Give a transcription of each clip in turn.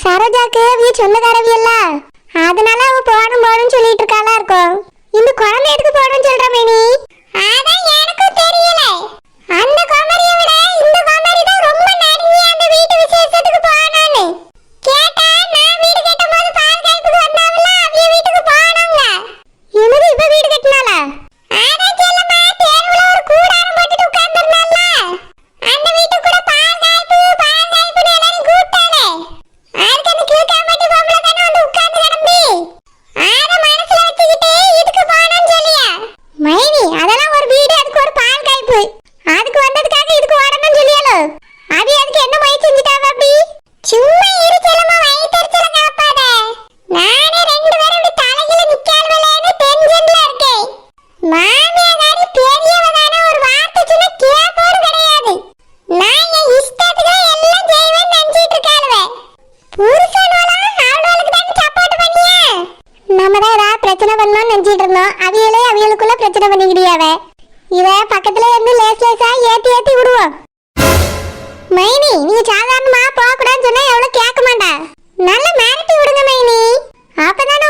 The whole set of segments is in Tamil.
சரோஜாக்கு சொல்ல சொந்தக்காரவியல்ல அதனால அவ போடும் போகணும்னு சொல்லிட்டு இருக்காளா இருக்கும். இந்த குழந்தை அவியலுக்குள்ள பிரச்சனை பண்ணிக்கிடியாவ இவ பக்கத்துல இருந்து லேஸ் லேஸா ஏத்தி ஏத்தி விடுவோம் மைனி நீங்க சாதாரணமா போக கூடாதுன்னு சொன்னா எவ்வளவு கேட்க மாட்டா. நல்ல மிரட்டி விடுங்க மைனி. அப்பதான்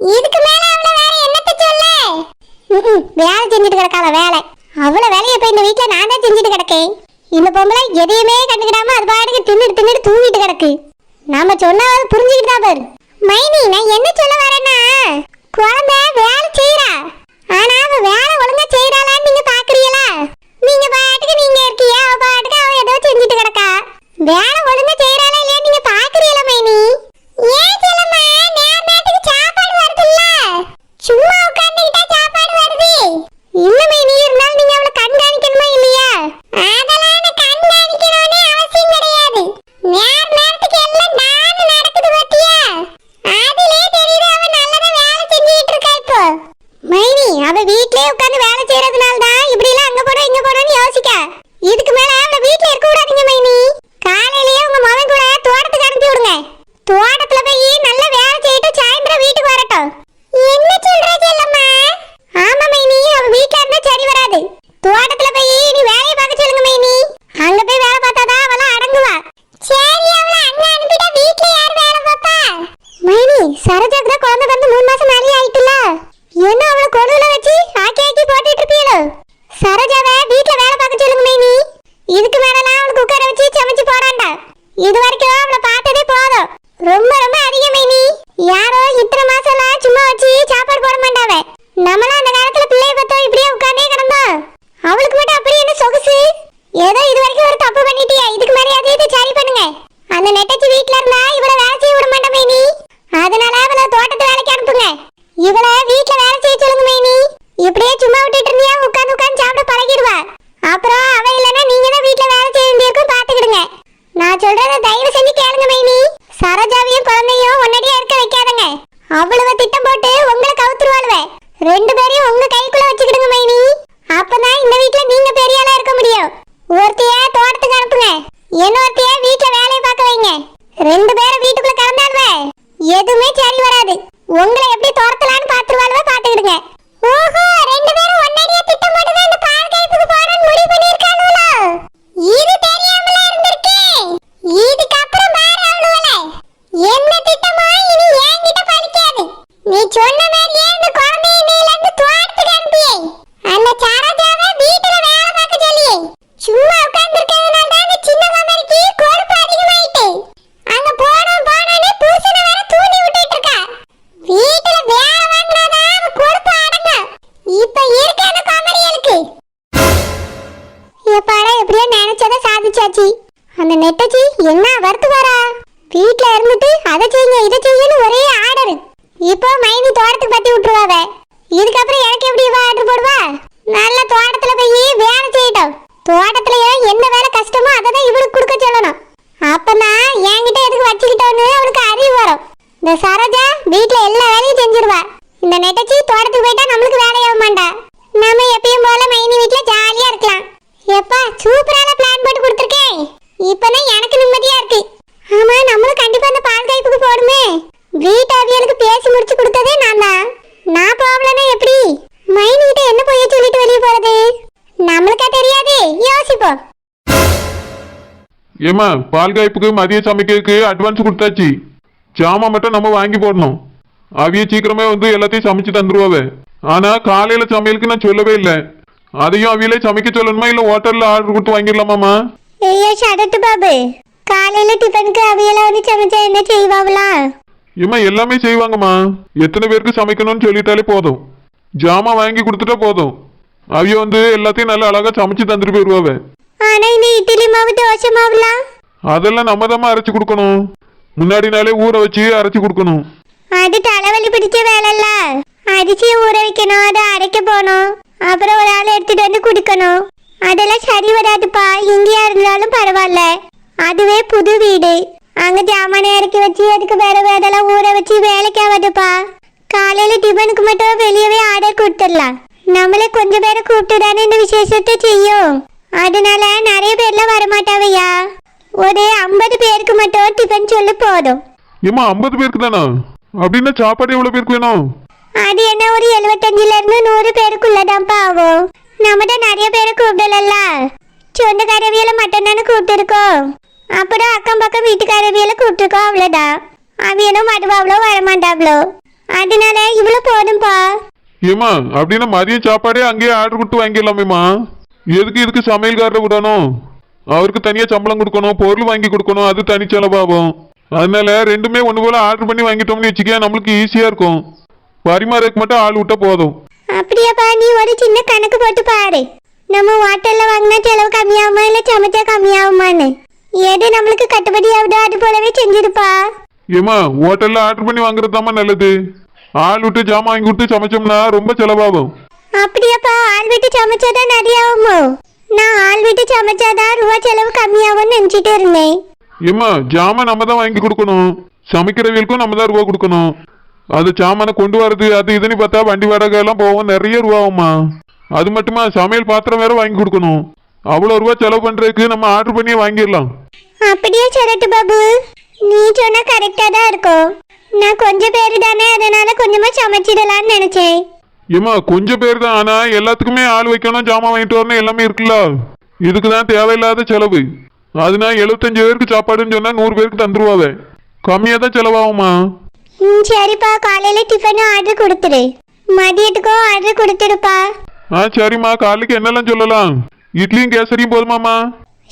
இதுக்கு மேல அவள வேற என்னத்த சொல்ல? வேலை செஞ்சுட்டு கிடக்காத வேலை. அவ்வளவு வேலையை போய் இந்த வீட்டுல நான் தான் செஞ்சுட்டு கிடக்கேன். இந்த பொம்பளை எதையுமே கண்டுக்கிடாம அது பாட்டுக்கு தின்னுட்டு தின்னுட்டு தூங்கிட்டு கிடக்கு. நாம சொன்னாவது புரிஞ்சுக்கிட்டு தான் பாரு. மைனி நான் என்ன சொல்ல வரேன்னா குழந்தை வேலை செய்யறா ஆனா அவ வேலை ஒழுங்கா செய்யறாளான்னு நீங்க பாக்குறீங்களா? நீங்க பாட்டுக்கு நீங்க சாப்பிட அப்புறம் அவ இல்லனா நீங்க தான் வீட்ல வேலை செய்ய வேண்டியிருக்கும் பாத்துக்கிடுங்க. நான் சொல்றத தயவு செஞ்சு கேளுங்க மைனி. சரோஜாவையும் குழந்தையும் ஒன்னடியா இருக்க வைக்காதங்க. அவ்வளவு திட்டம் போட்டு உங்களை கவுத்துருவாளுவே. ரெண்டு பேரையும் உங்க கைக்குள்ள வச்சுக்கிடுங்க மைனி. அப்பதான் இந்த வீட்ல நீங்க பெரிய ஆளா இருக்க முடியும். ஒருத்தைய தோட்டத்துக்கு அனுப்புங்க. இன்னொருத்தைய வீட்ல வேலையை பார்க்க வைங்க. ரெண்டு பேரும் வீட்டுக்குள்ள கலந்தாலுவே எதுவுமே சரி வராது உங்களை எப்படி துரத்தலான்னு பாத்துருவாளுவே பாத்துக்கிடுங்க ஓஹோ ரெண்டு பேரும் ஒன்னடியா திட்டம் போட்டு தான் இந்த பால் கைப்புக்கு போறேன்னு முடிவு பண்ணிருக்கானுங்களோ இது தெரியாமல இருந்திருக்கே இதுக்கப்புறம் பாரு அவளுவல என்ன திட்டமா இனி என்கிட்ட பலிக்காது நீ சொன்ன மாதிரியே இந்த குழந்தைய நீல இருந்து தோட்டத்துக்கு அனுப்பியே அந்த சரோஜாவை வீட்டுல வேலை பார்க்க சொல்லியே சும்மா உட்கார்ந்திருக்கிறதுனால தான் அந்த சின்ன மாமரிக்கு கொழுப்பு அதிகமாயிட்டு அங்க போனோம் போனோன்னு புருஷனை வேற தூண்டி விட்டுட்டு இருக்கா வீட்டுல வேலை வாங்கினாதான் அவ கொழுப்பு அடங்கும் இப்ப இருக்க அந்த குமரியலுக்கு எப்பாடா எப்படியோ நினைச்சதை சாதிச்சாச்சு அந்த நெட்டச்சி என்ன வருத்து வரா வீட்ல இருந்துட்டு அதை செய்யுங்க இதை செய்யுன்னு ஒரே ஆர்டர். இப்போ மைனி தோட்டத்துக்கு பத்தி விட்டுருவாவ. இதுக்கப்புறம் எனக்கு எப்படி இவ ஆர்டர் போடுவா? நல்ல தோட்டத்துல போய் வேலை செய்யட்டும். தோட்டத்துலயே என்ன வேலை கஷ்டமோ அதை தான் இவனுக்கு கொடுக்க சொல்லணும். அப்பதான் என்கிட்ட எதுக்கு வச்சுக்கிட்டோன்னு அவனுக்கு அறிவு வரும். இந்த சரோஜா வீட்டுல எல்லா வேலையும் செஞ்சிருவா. இந்த நெட்டச்சி தோட்டத்துக்கு போயிட்டா நம்மளுக்கு வேலையாக மாட்டா. நம்ம எப்பயும் போல மைனி வீட்ல ஜாலியா இருக்கலாம். எப்பா சூப்பரா இப்பதான் எனக்கு நிம்மதியா இருக்கு. ஆமா நம்மளும் கண்டிப்பா அந்த பால் கைப்புக்கு போடுமே. வீட்டு அவியலுக்கு பேசி முடிச்சு கொடுத்ததே நான் தான் நான் போகலன்னா எப்படி? மைனி என்ன போய் சொல்லிட்டு வெளியே போறது? நம்மளுக்கா தெரியாது? யோசிப்போம். ஏமா பால் காய்ப்புக்கு மதிய சமைக்கிறதுக்கு அட்வான்ஸ் கொடுத்தாச்சு. ஜாமான் மட்டும் நம்ம வாங்கி போடணும். அவிய சீக்கிரமே வந்து எல்லாத்தையும் சமைச்சு தந்துருவாவே. ஆனா காலையில சமையலுக்கு நான் சொல்லவே இல்லை. அதையும் அவியலே சமைக்க சொல்லணுமா? இல்ல ஹோட்டல்ல ஆர்டர் கொடுத்து வாங்கிடலாமாமா ஐயோ சடத்து பாபு காலையில டிஃபனுக்கு அவியல வந்து சமைச்சா என்ன செய்வாங்களா ஏமா எல்லாமே செய்வாங்கம்மா எத்தனை பேருக்கு சமைக்கணும்னு சொல்லிட்டாலே போதும் ஜாமான் வாங்கி கொடுத்துட்டா போதும் அவிய வந்து எல்லாத்தையும் நல்லா அழகா சமைச்சு தந்துட்டு போயிடுவாவே ஆனா இந்த இட்லி மாவு தோசை மாவுலாம் அதெல்லாம் நம்ம தான் அரைச்சு கொடுக்கணும் முன்னாடி நாளே ஊற வச்சு அரைச்சு கொடுக்கணும் அது தலைவலி பிடிச்ச வேலைல்ல அரிசியை ஊற வைக்கணும் அதை அரைக்க போகணும் அப்புறம் ஒரு ஆள் எடுத்துட்டு வந்து குடிக்கணும் அதெல்லாம் சரி வராதுப்பா. இங்கேயா இருந்தாலும் பரவாயில்ல. அதுவே புது வீடு. அங்க ஜாமானை இறக்கி வச்சு அதுக்கு பிறகு அதெல்லாம் ஊற வச்சு வேலைக்கு ஆகாதுப்பா. காலையில டிஃபனுக்கு மட்டும் வெளியவே ஆர்டர் கொடுத்துடலாம். நம்மளே கொஞ்சம் பேரை கூப்பிட்டு தானே இந்த விசேஷத்தை செய்யும். அதனால நிறைய பேர்லாம் வரமாட்டாவையா? ஒரு ஐம்பது பேருக்கு மட்டும் டிஃபன் சொல்லி போதும். ஏமா ஐம்பது பேருக்கு தானா? அப்படின்னா சாப்பாடு எவ்வளவு பேருக்கு வேணும்? அது என்ன ஒரு எழுபத்தஞ்சுல இருந்து நூறு பேருக்குள்ளதான்ப்பா ஆகும். நம்ம தான் நிறைய பேரை கூப்பிடல சொந்தக்காரவியல மட்டும் தானே கூப்பிட்டுருக்கோம். அப்புறம் அக்கம் பக்கம் வீட்டுக்காரவியல கூப்பிட்டுருக்கோம் அவ்வளோதான் அவியலும் மடுவாவளோ வரமாட்டாவளோ அதனால இவ்வளோ போதும்பா. ஏமா அப்படின்னா மதிய சாப்பாடே அங்கேயே ஆர்டர் கொடுத்து வாங்கிடலாமேம்மா. எதுக்கு இதுக்கு சமையல்காரரை விடணும்? அவருக்கு தனியாக சம்பளம் கொடுக்கணும் பொருள் வாங்கி கொடுக்கணும் அது தனி செலவாகும். அதனால ரெண்டுமே ஒன்று போல ஆர்டர் பண்ணி வாங்கிட்டோம்னு வச்சுக்க நம்மளுக்கு ஈஸியாக இருக்கும். பரிமாறதுக்கு மட்டும் ஆள் விட்டால் போதும். அப்படியாப்பா நீ ஒரு சின்ன கணக்கு போட்டு பாரு. நம்ம ஹோட்டல்ல வாங்கினா செலவு கம்மியாகுமா இல்லை சமைச்சா கம்மியாகுமான்னு? எது நம்மளுக்கு கட்டுப்படி ஆகுதோ அது போலவே செஞ்சிருப்பா. ஏமா ஹோட்டல்ல ஆர்டர் பண்ணி வாங்குறதாம்மா நல்லது. ஆள் விட்டு ஜாமான் வாங்கி கொடுத்து சமைச்சோம்னா ரொம்ப செலவாகும். அப்படியாப்பா ஆள் விட்டு சமைச்சாதான் நிறைய ஆகுமோ நான் ஆள் விட்டு சமைச்சாதான் ரூபா செலவு கம்மியாகும்னு நினைச்சிட்டு இருந்தேன். ஏம்மா ஜாமான் நம்ம தான் வாங்கி கொடுக்கணும். சமைக்கிறவங்களுக்கும் நம்ம தான் ரூபா கொடுக்கணும். அது சாமானை கொண்டு வரது அது இதுன்னு பார்த்தா வண்டி வாடகை எல்லாம் போகும் நிறைய ரூபா ஆகும்மா அது மட்டுமா சமையல் பாத்திரம் வேற வாங்கி கொடுக்கணும். அவ்வளோ ரூபா செலவு பண்றதுக்கு நம்ம ஆர்டர் பண்ணியே வாங்கிடலாம். அப்படியே சரட்டு பாபு. நீ சொன்னா கரெக்டா தான் இருக்கும். நான் கொஞ்சம் பேர் தானே அதனால கொஞ்சமா சமைச்சிடலாம்னு நினைச்சேன். ஏம்மா கொஞ்சம் பேர் தான் ஆனா எல்லாத்துக்குமே ஆள் வைக்கணும் ஜாமான் வாங்கிட்டு வரணும் எல்லாமே இருக்குல்ல. இதுக்கு தான் தேவையில்லாத செலவு. அதுனா எழுபத்தஞ்சு பேருக்கு சாப்பாடுன்னு சொன்னா நூறு பேருக்கு தந்துருவாவே. கம்மியாக தான் செலவாகுமா ம் சரிப்பா காலையில டிஃபனும் ஆர்டர் கொடுத்துரு. மதியத்துக்கும் ஆர்டர் கொடுத்துருப்பா ஆ சரிம்மா. காலைக்கு என்னெல்லாம் சொல்லலாம்? இட்லியும் கேசரியும் போதுமாம்மா.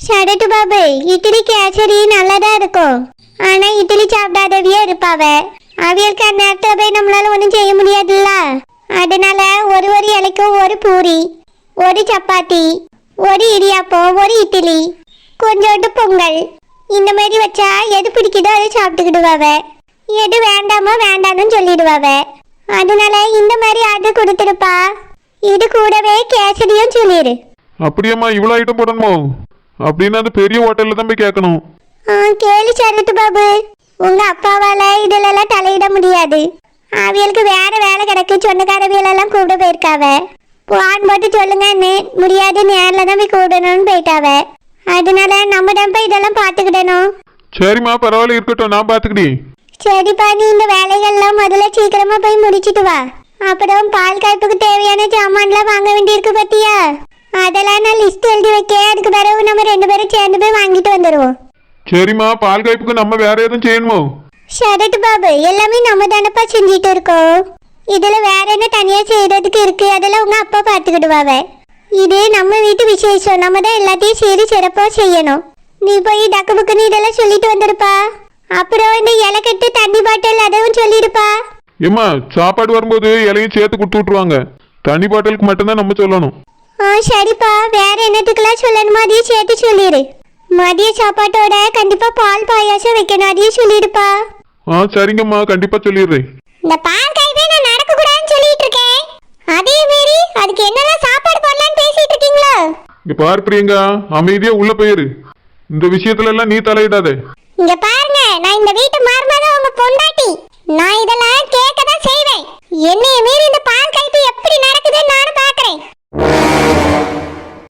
சரட்டு பாபு இட்லி கேசரி நல்லதா இருக்கும். ஆனா இட்லி சாப்பிடாதவியே இருப்பாவ. அவியலுக்கு அந்த நேரத்துல போய் நம்மளால ஒன்றும் செய்ய முடியாதுல்ல. அதனால ஒரு ஒரு இலைக்கும் ஒரு பூரி ஒரு சப்பாத்தி ஒரு இடியாப்பம் ஒரு இட்லி கொஞ்சோண்டு பொங்கல். இந்த மாதிரி வச்சா எது பிடிக்குதோ அதை சாப்பிட்டுக்கிடுவாவ. எது வேண்டாமோ வேண்டாம்னு சொல்லிடுவாவ. அதனால இந்த மாதிரி ஆர்டர் கொடுத்துருப்பா. இது கூடவே கேசரியும் சொல்லிடு அப்படியாம்மா இவ்வளோ ஐட்டம் போடணுமோ? அப்படின்னு அந்த பெரிய ஹோட்டலில் தான் போய் கேட்கணும். ஆ, கேளு சரத்து பாபு. உங்க அப்பாவால இதுலலாம் தலையிட முடியாது. அவியலுக்கு வேற வேலை கிடக்கு சொந்தக்காரவியலெல்லாம் கூப்பிட போயிருக்காவ. போன் போட்டு சொல்லுங்கன்னு முடியாது நேரில் தான் போய் கூடணும்னு போயிட்டாவ. அதனால நம்ம தான் போய் இதெல்லாம் பார்த்துக்கிடணும். சரிம்மா பரவாயில்ல இருக்கட்டும் நான் பார்த்துக்கிடி சரிப்பா நீ இந்த வேலைகள்லாம் முதல்ல சீக்கிரமா போய் முடிச்சிட்டு வா. அப்புறம் பால் காய்ப்புக்கு தேவையான சாமான்லாம் வாங்க வேண்டியிருக்கு பத்தியா? அதெல்லாம் நான் லிஸ்ட் எழுதி வைக்க அதுக்கு பிறகு நம்ம ரெண்டு பேரும் சேர்ந்து போய் வாங்கிட்டு வந்துடுவோம் சரிம்மா பால் காய்ப்புக்கு நம்ம வேற எதுவும் செய்யணுமோ? சரத் பாபு எல்லாமே நம்ம தானப்பா செஞ்சுட்டு இருக்கோம். இதுல வேற என்ன தனியா செய்யறதுக்கு இருக்கு? அதெல்லாம் உங்க அப்பா பாத்துக்கிடுவாவ இது நம்ம வீட்டு விசேஷம். நம்ம தான் எல்லாத்தையும் சரி சிறப்பா செய்யணும். நீ போய் டக்கு புக்குன்னு இதெல்லாம் சொல்லிட்டு வந்துருப்பா. அப்புறம் இந்த இலக்கட்டு தண்ணி பாட்டில் அதுவும் சொல்லிடுப்பா. ஏம்மா சாப்பாடு வரும்போது இலையும் சேர்த்து கொடுத்து விட்ருவாங்க தண்ணி பாட்டிலுக்கு மட்டும்தான் நம்ம சொல்லணும். ஆ சரிப்பா. வேற என்னத்துக்கெல்லாம் சொல்லணுமோ அதையும் சேர்த்து சொல்லிடு மதிய சாப்பாட்டோட கண்டிப்பா பால் பாயாசம் வைக்கணும் அதையும் சொல்லிடுப்பா. ஆ சரிங்கம்மா. கண்டிப்பாக சொல்லிடுறேன். இந்த பால் காய்வே நான் நடக்க கூடாதுன்னு சொல்லிட்டு இருக்கேன் அதே மாரி அதுக்கு என்னெல்லாம் சாப்பாடு போடலாம்னு பேசிட்டு இருக்கீங்களா இங்க பார் பிரியங்கா அமைதியா உள்ள போயிரு. இந்த விஷயத்துல எல்லாம் நீ தலையிடாத. இங்க பாருங்க நான் இந்த வீட்டு மருமக உங்க பொண்டாட்டி. நான் இதெல்லாம் கேட்க தான் செய்வேன். என்னைய மீறி இந்த பால் கைப்பு எப்படி நடக்குதுன்னு நானும் பாக்குறேன்